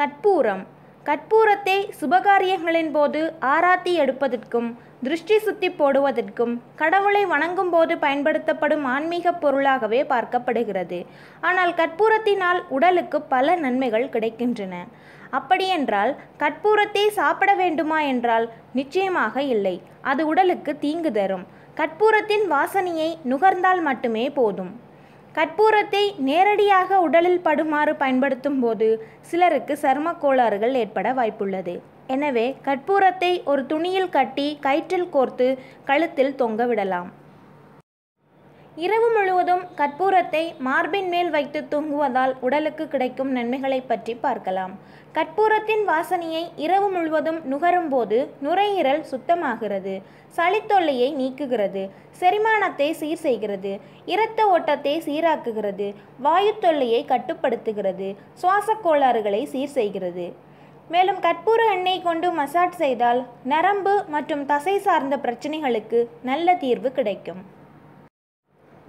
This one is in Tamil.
கற்பூரம். கற்பூரத்தை சுபகாரியங்களின் போது ஆராத்தி எடுப்பதற்கும் திருஷ்டி சுத்தி போடுவதற்கும் கடவுளை வணங்கும் போது பயன்படுத்தப்படும் ஆன்மீக பொருளாகவே பார்க்கப்படுகிறது. ஆனால் கற்பூரத்தினால் உடலுக்கு பல நன்மைகள் கிடைக்கின்றன. அப்படியென்றால் கற்பூரத்தை சாப்பிட வேண்டுமா என்றால் நிச்சயமாக இல்லை. அது உடலுக்கு தீங்கு தரும். கற்பூரத்தின் வாசனையை நுகர்ந்தால் மட்டுமே போதும். கற்பூரத்தை நேரடியாக உடலில் படுமாறு பயன்படுத்தும் போது சிலருக்கு சரும கோளாறுகள் ஏற்பட வாய்ப்புள்ளது. எனவே கற்பூரத்தை ஒரு துணியில் கட்டி கயிற்றில் கோர்த்து கழுத்தில் தொங்க விடலாம். இரவு முழுவதும் கற்பூரத்தை மார்பின் மேல் வைத்து தூங்குவதால் உடலுக்கு கிடைக்கும் நன்மைகளை பற்றி பார்க்கலாம். கற்பூரத்தின் வாசனையை இரவு முழுவதும் நுகரும்போது நுரையீரல் சுத்தமாகிறது சளித்தொல்லையை நீக்குகிறது செரிமானத்தை சீர் செய்கிறது இரத்த ஓட்டத்தை சீராக்குகிறது வாயு தொல்லையை கட்டுப்படுத்துகிறது சுவாச கோளாறுகளை சீர் செய்கிறது. மேலும் கற்பூர எண்ணெய் கொண்டு மசாஜ் செய்தால் நரம்பு மற்றும் தசை சார்ந்த பிரச்சனைகளுக்கு நல்ல தீர்வு கிடைக்கும்.